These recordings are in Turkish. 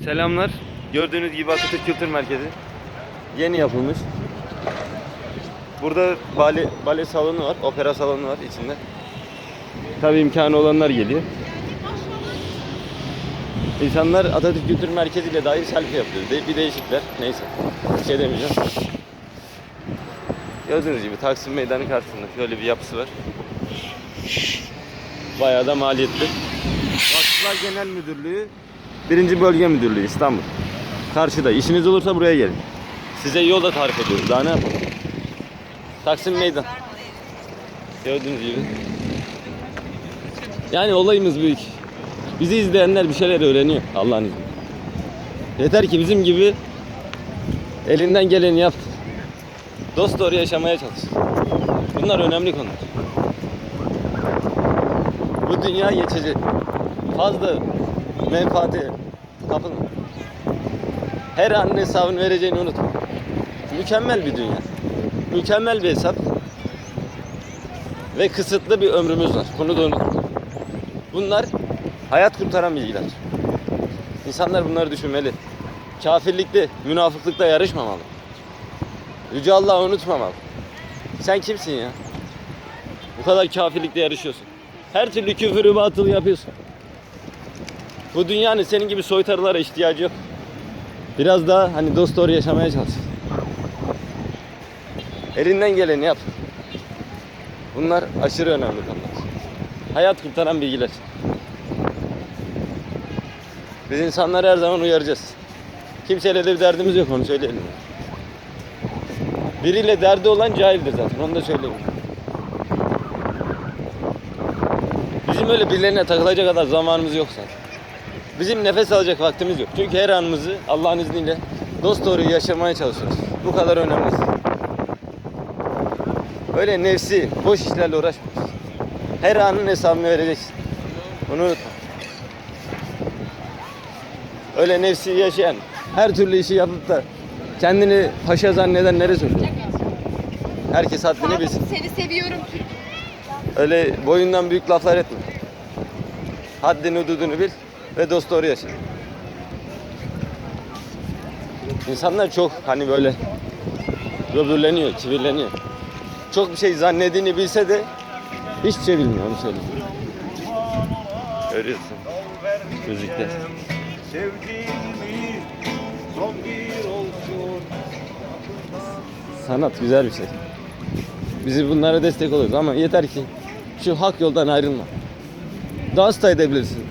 Selamlar. Gördüğünüz gibi Atatürk Kültür Merkezi. Yeni yapılmış. Burada bale, bale salonu var, opera salonu var içinde. Tabii imkanı olanlar geliyor. İnsanlar Atatürk Kültür Merkezi ile dair selfie yapıyor. Bir değişikler. Neyse. Bir şey demeyeceğim. Gördüğünüz gibi Taksim Meydanı karşısında şöyle bir yapısı var. Bayağı da maliyetli. Vakıflar Genel Müdürlüğü Birinci Bölge Müdürlüğü İstanbul. Karşıda. İşiniz olursa buraya gelin. Size yol da tarif ediyoruz. Daha ne yapalım? Taksim Meydan. Gördüğünüz gibi. Yani olayımız büyük. Bizi izleyenler bir şeyler öğreniyor Allah'ın izniyle. Yeter ki bizim gibi elinden geleni yap. Dost doğru yaşamaya çalış. Bunlar önemli konular. Bu dünya geçici. Fazla menfaate kapılma. Her an hesabını vereceğini unutma. Mükemmel bir dünya. Mükemmel bir hesap. Ve kısıtlı bir ömrümüz var. Bunu da unutma. Bunlar hayat kurtaran bilgiler. İnsanlar bunları düşünmeli. Kafirlikte, münafıklıkta yarışmamalı. Yüce Allah'ı unutmamalı. Sen kimsin ya? Bu kadar kafirlikte yarışıyorsun. Her türlü küfürü batıl yapıyorsun. Bu dünyanın senin gibi soytarılara ihtiyacı yok. Biraz daha hani dost doğru yaşamaya çalış. Elinden geleni yap. Bunlar aşırı önemli konular. Hayat kurtaran bilgiler. Biz insanları her zaman uyaracağız. Kimseyle de bir derdimiz yok onu söyleyelim. Biriyle derdi olan cahildir zaten onu da söyleyeyim. Bizim öyle birilerine takılacak kadar zamanımız yok zaten. Bizim nefes alacak vaktimiz yok. Çünkü her anımızı Allah'ın izniyle dost doğru yaşamaya çalışıyoruz. Bu kadar önemli. Öyle nefsi, boş işlerle uğraşmıyoruz. Her anın hesabını vereceksin. Bunu unutma. Öyle nefsi yaşayan, her türlü işi yapıp da kendini paşa zannedenlere söylüyorum. Herkes haddini bilsin. Seni seviyorum. Öyle boyundan büyük laflar etme. Haddini hududunu bil ve dost yaşa. İnsanlar çok hani böyle böbürleniyor, kibirleniyor. Çok bir şey zannediğini bilse de hiçbir şey bilmiyor onu söyleyeyim. Görüyorsun. Müzikte. Sanat güzel bir şey. Bizi bunlara destek oluruz ama yeter ki şu hak yoldan ayrılma. Dans da edebilirsin.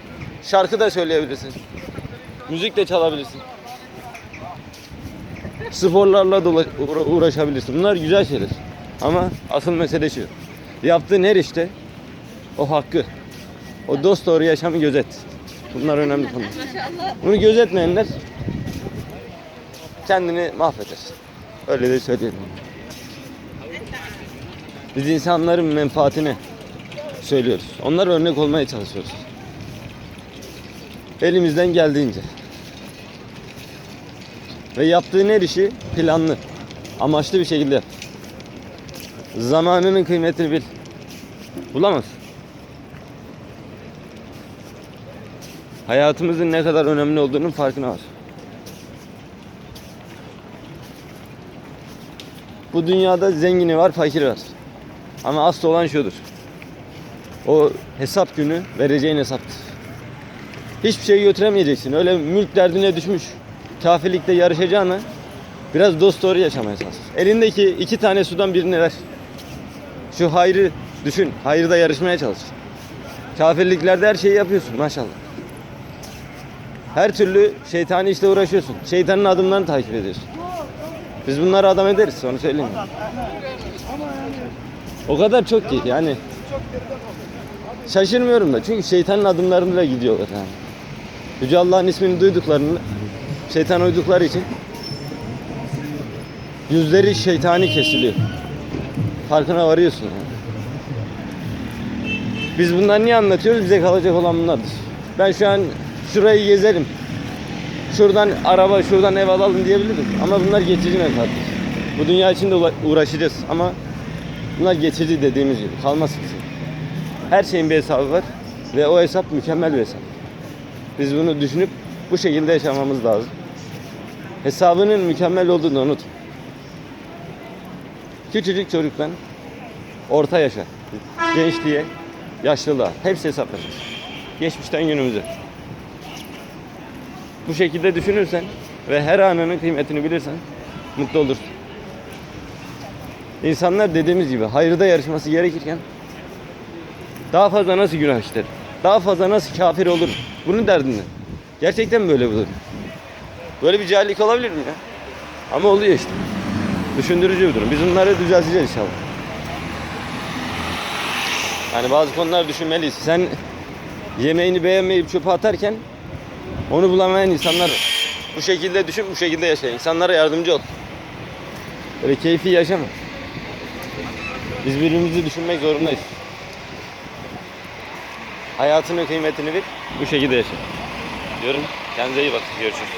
Şarkı da söyleyebilirsin. Müzik de çalabilirsin. Sporlarla dola- uğra- uğraşabilirsin. Bunlar güzel şeyler. Ama asıl mesele şu. Yaptığın her işte o hakkı, o dost doğru yaşamı gözet. Bunlar önemli konular. Bunu gözetmeyenler kendini mahveder. Öyle de söyleyelim. Biz insanların menfaatini söylüyoruz. Onlara örnek olmaya çalışıyoruz. Elimizden geldiğince. Ve yaptığın her işi planlı, amaçlı bir şekilde yap. Zamanının kıymetini bil. Bulamaz. Hayatımızın ne kadar önemli olduğunun farkına var. Bu dünyada zengini var, fakiri var. Ama asıl olan şudur. O hesap günü vereceğin hesaptır. Hiçbir şey götüremeyeceksin. Öyle mülk derdine düşmüş. Kafirlikte yarışacağına biraz dost doğru yaşamaya çalış. Elindeki iki tane sudan birini ver. Şu hayrı düşün. Hayırda yarışmaya çalış. Kafirliklerde her şeyi yapıyorsun maşallah. Her türlü şeytani işle uğraşıyorsun. Şeytanın adımlarını takip ediyorsun. Biz bunları adam ederiz onu söyleyeyim. O kadar çok ki yani. Şaşırmıyorum da çünkü şeytanın adımlarıyla gidiyorlar yani. Yüce Allah'ın ismini duyduklarını şeytan uydukları için yüzleri şeytani kesiliyor. Farkına varıyorsun yani. Biz bunları niye anlatıyoruz? Bize kalacak olan bunlardır. Ben şu an şurayı gezerim. Şuradan araba, şuradan ev alalım diyebilirim. Ama bunlar geçici menfaattir. Bu dünya için de uğraşacağız ama bunlar geçici dediğimiz gibi. Kalmaz kimse. Her şeyin bir hesabı var ve o hesap mükemmel bir hesap. Biz bunu düşünüp Bu şekilde yaşamamız lazım. Hesabının mükemmel olduğunu unut. Küçücük çocuktan orta yaşa, gençliğe, yaşlılığa hepsi hesaplanır. Geçmişten günümüze. Bu şekilde düşünürsen ve her anının kıymetini bilirsen mutlu olursun. İnsanlar dediğimiz gibi hayırda yarışması gerekirken daha fazla nasıl günah işler? Daha fazla nasıl kafir olur? Bunun derdinde. Gerçekten böyle bu durum. Böyle bir cahillik olabilir mi ya? Ama oluyor işte. Düşündürücü bir durum. Biz bunları düzelteceğiz inşallah. Yani bazı konular düşünmeliyiz. Sen yemeğini beğenmeyip çöpe atarken onu bulamayan insanlar. Bu şekilde düşün, bu şekilde yaşa. İnsanlara yardımcı ol. Böyle keyfi yaşama. Biz birbirimizi düşünmek zorundayız. Hayatının kıymetini bil, bu şekilde yaşa. Diyorum. Kendinize iyi bakın. Görüşürüz.